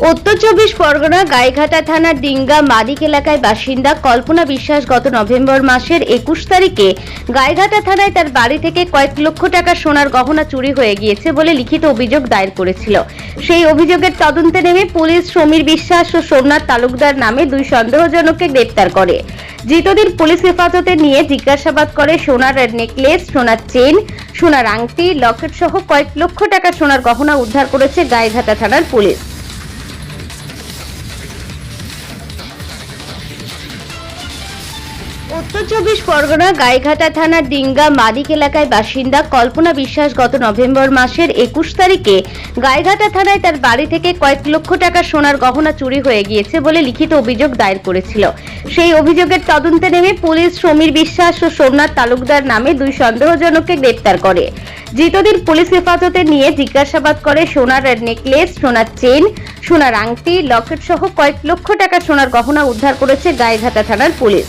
উত্তর চব্বিশ পরগনা, গাইঘাটা থানার ডিঙ্গা, মাদিক এলাকায় বাসিন্দা কল্পনা বিশ্বাস গত নভেম্বর মাসের একুশ তারিখে গাইঘাটা থানায় তার বাড়ি থেকে কয়েক লক্ষ টাকা সোনার গহনা চুরি হয়ে গিয়েছে বলে লিখিত অভিযোগ দায়ের করেছিল। সেই অভিযোগের তদন্তে নেমে পুলিশ সমীর বিশ্বাস ও সোমনাথ তালুকদার নামে দুই সন্দেহজনককে গ্রেপ্তার করে। ধৃতদের পুলিশ হেফাজতে নিয়ে জিজ্ঞাসাবাদ করে সোনার নেকলেস, সোনার চেন, সোনার আংটি লকেট সহ কয়েক লক্ষ টাকা সোনার গহনা উদ্ধার করেছে গাইঘাটা থানার পুলিশ। উত্তর চব্বিশ পরগনা, গাইঘাটা থানার ডিঙ্গা, মাদিক এলাকায় বাসিন্দা কল্পনা বিশ্বাস গত নভেম্বর মাসের একুশ তারিখে গাইঘাটা থানায় তার বাড়ি থেকে কয়েক লক্ষ টাকা সোনার গহনা চুরি হয়ে গিয়েছে বলে লিখিত অভিযোগ দায়ের করেছিল। সেই অভিযোগের তদন্তে নেমে পুলিশ সমীর বিশ্বাস ও সোমনাথ তালুকদার নামে দুই সন্দেহজনককে গ্রেপ্তার করে। ধৃতদের পুলিশ হেফাজতে নিয়ে জিজ্ঞাসাবাদ করে সোনার নেকলেস, সোনার চেন সোনার আংটি, লকেট সহ কয়েক লক্ষ টাকা সোনার গহনা উদ্ধার করেছে গাইঘাটা থানার পুলিশ।